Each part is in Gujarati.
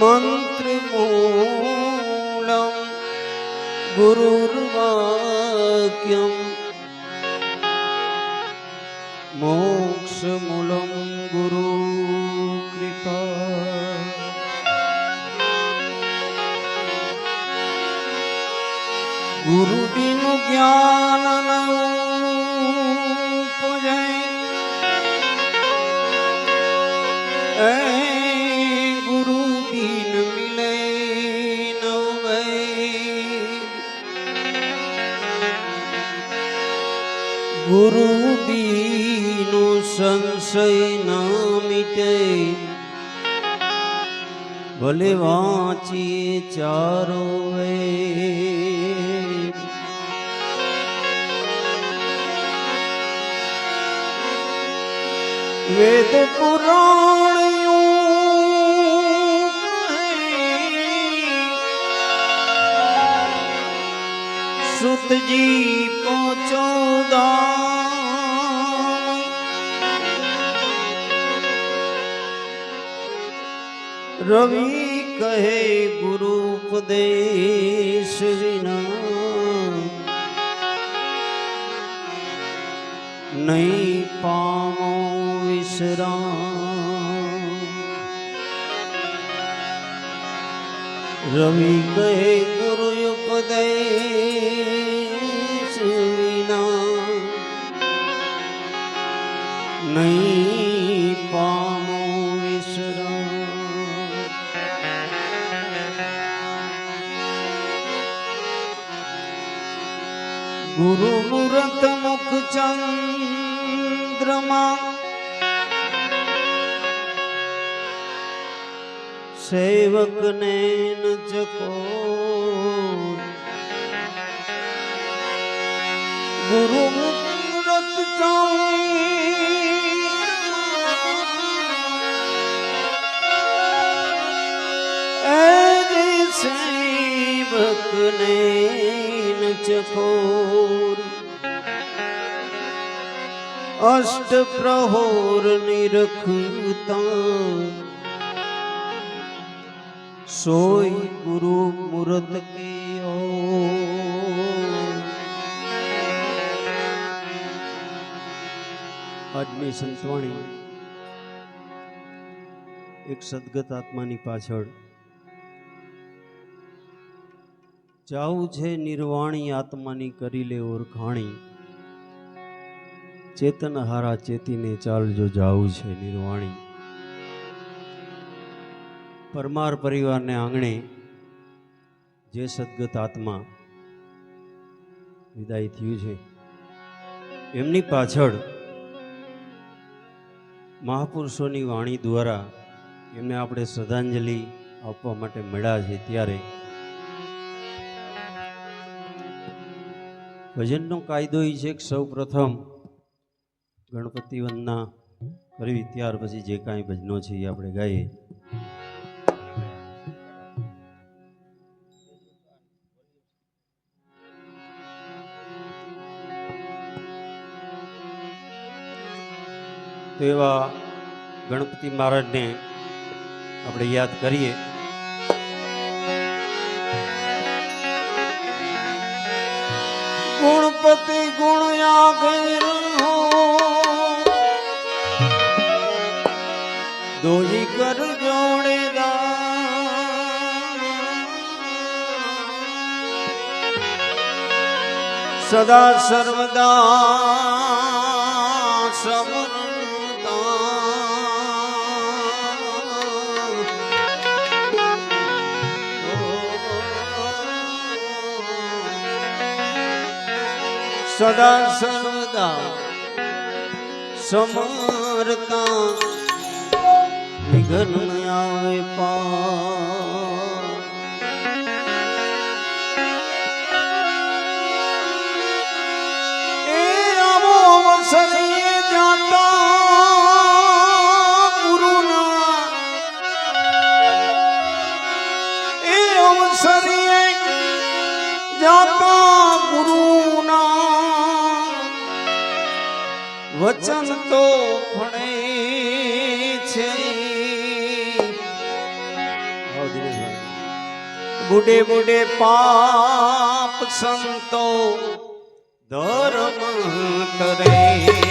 मन्त्रमूलं गुरुर्वाक्यम् मोक्षमूलं गुरु कृपा ગુરુ ભલે વાંચી ચારો વેદ. પુરાણિયું સુતજી રવિ કહે ગુરુ ઉપદેશ વિના. નહીં પામો વિશ્રામ. રવિ કહે ગુરુ ઉપદેશ વિના. નહીં ગુરુ મુરત મુખ ચંદ્રમા. સેવક ને ન ચકો ગુરુ મુરત ચંદ્રમા. સેવક ને ન ચકોર અષ્ટ પ્રહોર નિરખતા સોય ગુરુ મુરત કે આજની સંતવાણી એક સદગત આત્માની પાછળ જાવું છે નિર્વાણી આત્માની કરી લે ઓળખાણી ચેતન હારા ચેતીને ચાલજો જાવું છે નિર્વાણી. પરમાર પરિવારને આંગણે જે સદગત આત્મા વિદાય થયું છે, એમની પાછળ મહાપુરુષોની વાણી દ્વારા એમને આપણે શ્રદ્ધાંજલિ આપવા માટે મળ્યા છે ત્યારે ભજનનો કાયદો એ છે કે સૌ પ્રથમ ગણપતિ વંદના કરવી, ત્યાર પછી જે કાંઈ ભજનો છે એ આપણે ગાઈએ. તો એવા ગણપતિ મહારાજને આપણે યાદ કરીએ. હો દોહી કર જોડેદાર સદા સર્વદા સમરતા સદા સર્વદા સમરતા વિઘ્ન આવે પા બુડે બુડે પાપ સંતો ધર્મ કરે.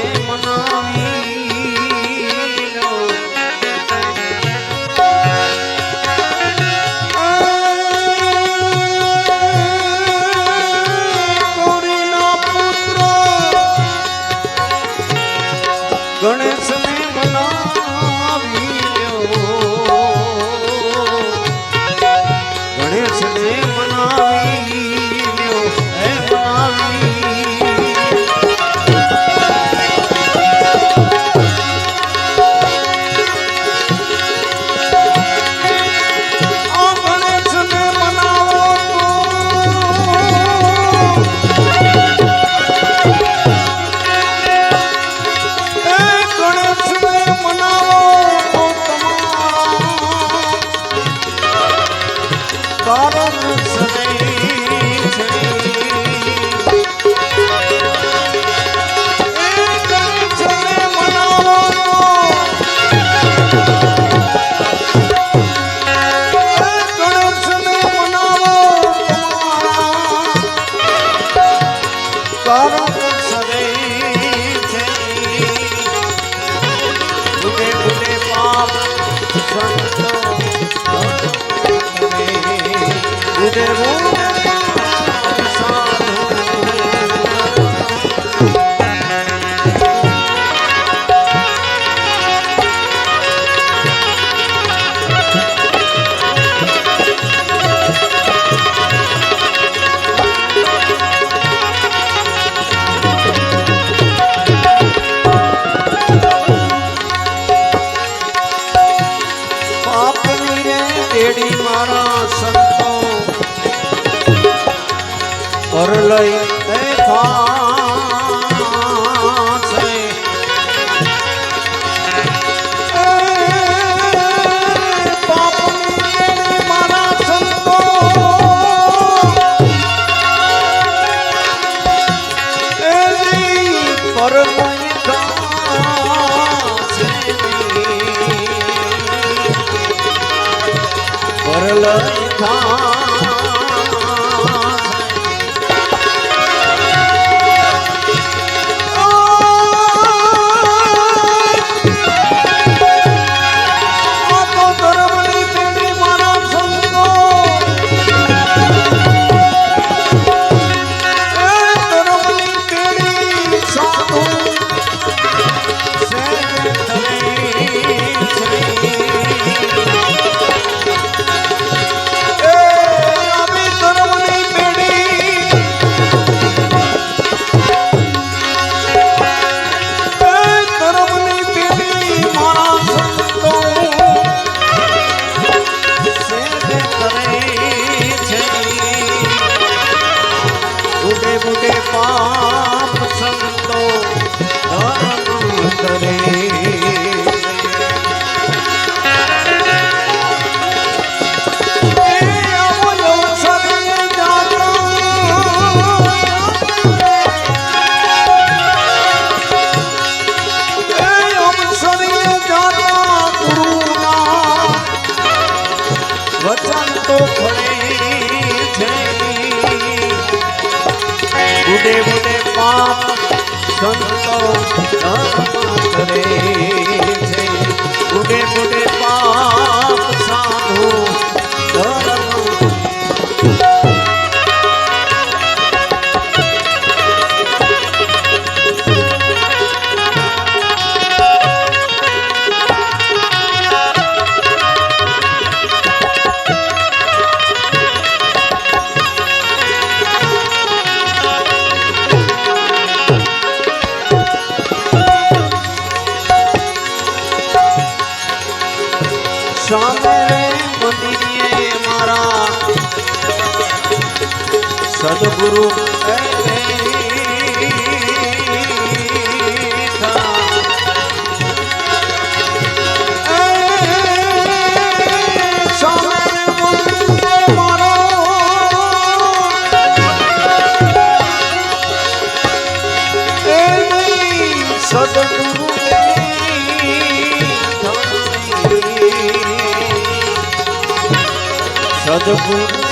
devil. પરલય થા মাধবপুর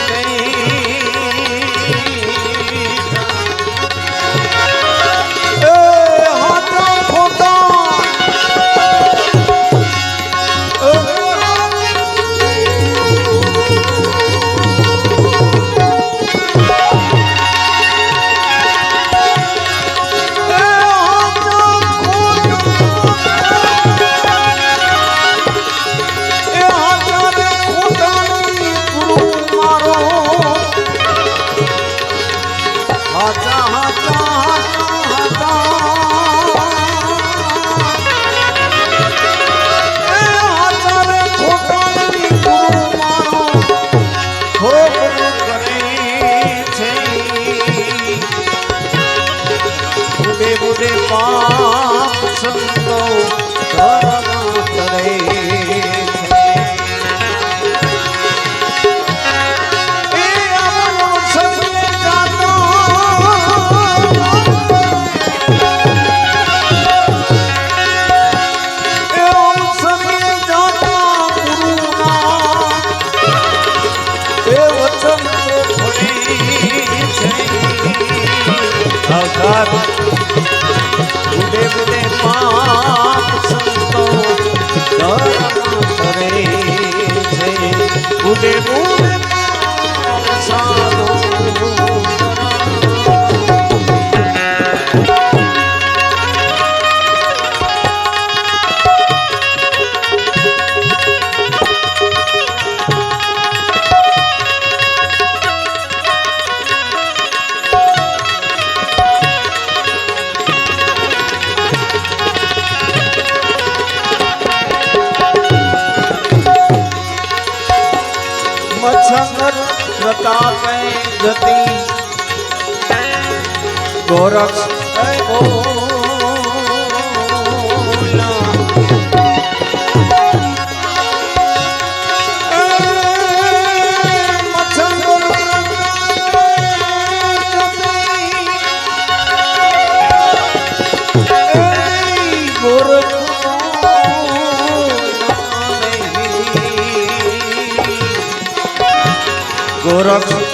রক্ত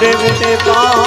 দেবতে পা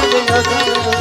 Thank you.